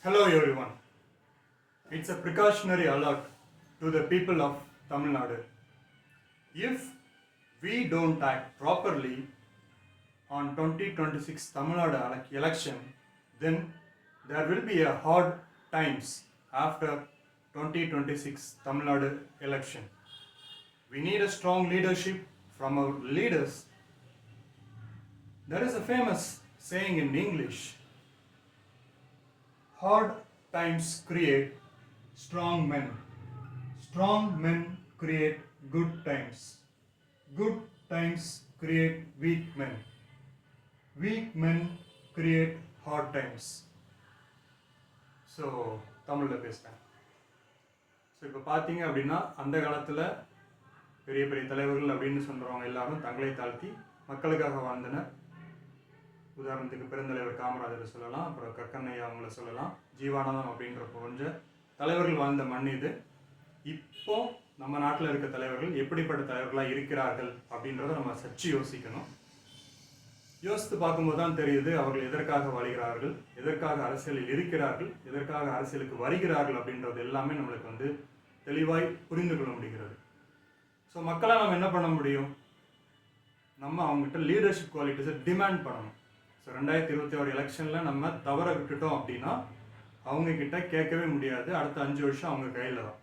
Hello everyone. It's a precautionary alert to the people of Tamil Nadu. If we don't act properly on 2026 Tamil Nadu election, then there will be a hard times after 2026 Tamil Nadu election. We need a strong leadership from our leaders. There is a famous saying in English Hard times create strong men. Strong men create good times. Good times create weak men. Weak men create hard times. So தமிழில் பேசுகிறேன் so இப்போ பார்த்தீங்க அப்படின்னா அந்த காலத்தில் பெரிய பெரிய தலைவர்கள் அப்படின்னு சொல்கிறவங்க எல்லாரும் தங்களை தாழ்த்தி மக்களுக்காக வாழ்ந்தனர் உதாரணத்துக்கு பெருந்தலைவர் காமராஜரை சொல்லலாம் அப்புறம் கக்கண்ணையா அவங்கள சொல்லலாம் ஜீவானந்தம் அப்படின்ற போன்ற தலைவர்கள் வாழ்ந்த மண் இது. இப்போ நம்ம நாட்டில் இருக்க தலைவர்கள் எப்படிப்பட்ட தலைவர்களாக இருக்கிறார்கள் அப்படின்றத நம்ம சற்று யோசிக்கணும். யோசித்து பார்க்கும்போது தான் தெரியுது அவர்கள் எதற்காக வாழ்கிறார்கள் எதற்காக அரசியலில் இருக்கிறார்கள் எதற்காக அரசியலுக்கு வருகிறார்கள் அப்படின்றது எல்லாமே நம்மளுக்கு வந்து தெளிவாய் புரிந்து கொள்ள முடிகிறது. ஸோ மக்களாக நம்ம என்ன பண்ண முடியும்? நம்ம அவங்ககிட்ட லீடர்ஷிப் குவாலிட்டிஸை டிமாண்ட் பண்ணணும். ஸோ ரெண்டாயிரத்தி இருபத்தி ஆறு எலெக்ஷனில் நம்ம தவற விட்டுட்டோம் அப்படின்னா அவங்கக்கிட்ட கேட்கவே முடியாது. அடுத்த அஞ்சு வருஷம் அவங்க கையில் தான்.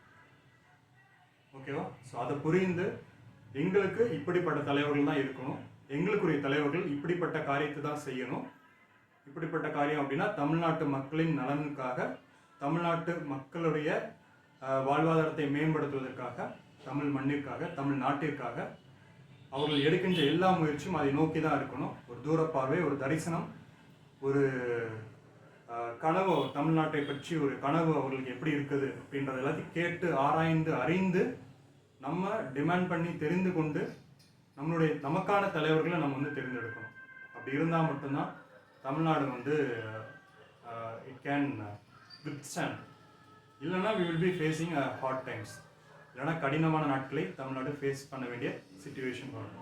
ஓகேவா ஸோ அதை புரிந்து எங்களுக்கு இப்படிப்பட்ட தலைவர்கள் தான் இருக்கணும். எங்களுக்குரிய தலைவர்கள் இப்படிப்பட்ட காரியத்தை தான் செய்யணும். இப்படிப்பட்ட காரியம் அப்படின்னா தமிழ்நாட்டு மக்களின் நலனுக்காக தமிழ்நாட்டு மக்களுடைய வாழ்வாதாரத்தை மேம்படுத்துவதற்காக தமிழ் மண்ணிற்காக தமிழ் நாட்டிற்காக அவர்கள் எடுக்கின்ற எல்லா முயற்சியும் அதை நோக்கி தான் இருக்கணும். தூரப்பார்வை ஒரு தரிசனம் ஒரு கனவு தமிழ்நாட்டை பற்றி ஒரு கனவு அவர்களுக்கு எப்படி இருக்குது அப்படின்றத எல்லாத்தையும் கேட்டு ஆராய்ந்து அறிந்து நம்ம டிமாண்ட் பண்ணி தெரிந்து கொண்டு நம்மளுடைய நமக்கான தலைவர்களை நம்ம வந்து தேர்ந்தெடுக்கணும். அப்படி இருந்தால் மட்டும்தான் தமிழ்நாடு வந்து இட் கேன் வித்ஸ்டாண்ட் இல்லைன்னா we will be facing hard times இல்லைன்னா கடினமான நாட்களை தமிழ்நாடு ஃபேஸ் பண்ண வேண்டிய சுச்சுவேஷன் வரும்.